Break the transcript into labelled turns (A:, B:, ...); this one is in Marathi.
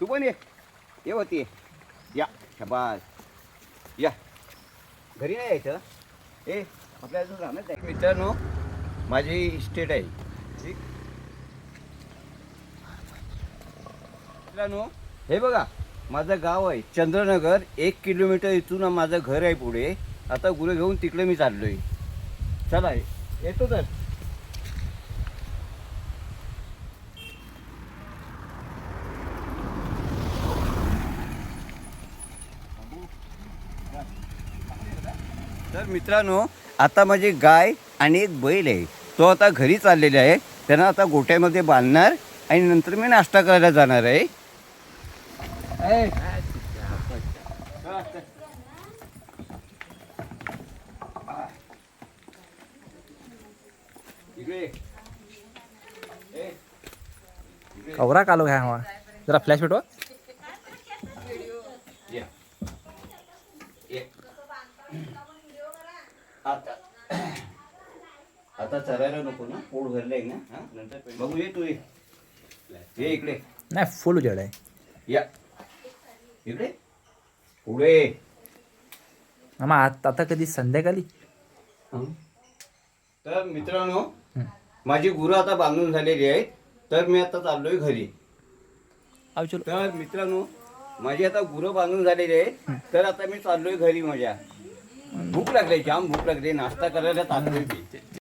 A: तू पण ये. ये होती. या शबास. या. घरी नाही यायचं ए आपल्या अजून राहणार आहे मित्रांनो माझी इस्टेट आहे. ठीक मित्रांनो हे बघा माझं गाव आहे. चंद्रनगर एक किलोमीटर इथून माझं घर आहे पुढे. आता गुरं घेऊन तिकडे मी चाललोय. चला येतो तर. तर मित्रांनो आता माझी गाय आणि एक बैल आहे. तो आता घरी चाललेला आहे. त्यांना आता गोट्यामध्ये बांधणार आणि नंतर मी नाश्ता करायला जाणार आहे.
B: कवरा कालो घ्या हवा जरा फ्लॅश भेटवा।
A: ये. आता आता चरायला नको ना पोट भरलंय ना हा नंतर बघू ये तू ये. ये इकडे.
B: नाही फुल उजेड आहे.
A: या. इकडे. पुढे.
B: आत- आता कधी? संध्याकाळी?
A: तर मित्रांनो माझी गुरं आता बांधून झालेली आहेत. तर मी आता चाललोय घरी. तर मित्रांनो माझी आता गुरं बांधून झालेली आहे तर आता मी चाललोय घरी माझ्या. भूक लागली जाम भूक लागली नाश्ता करायला चाललोय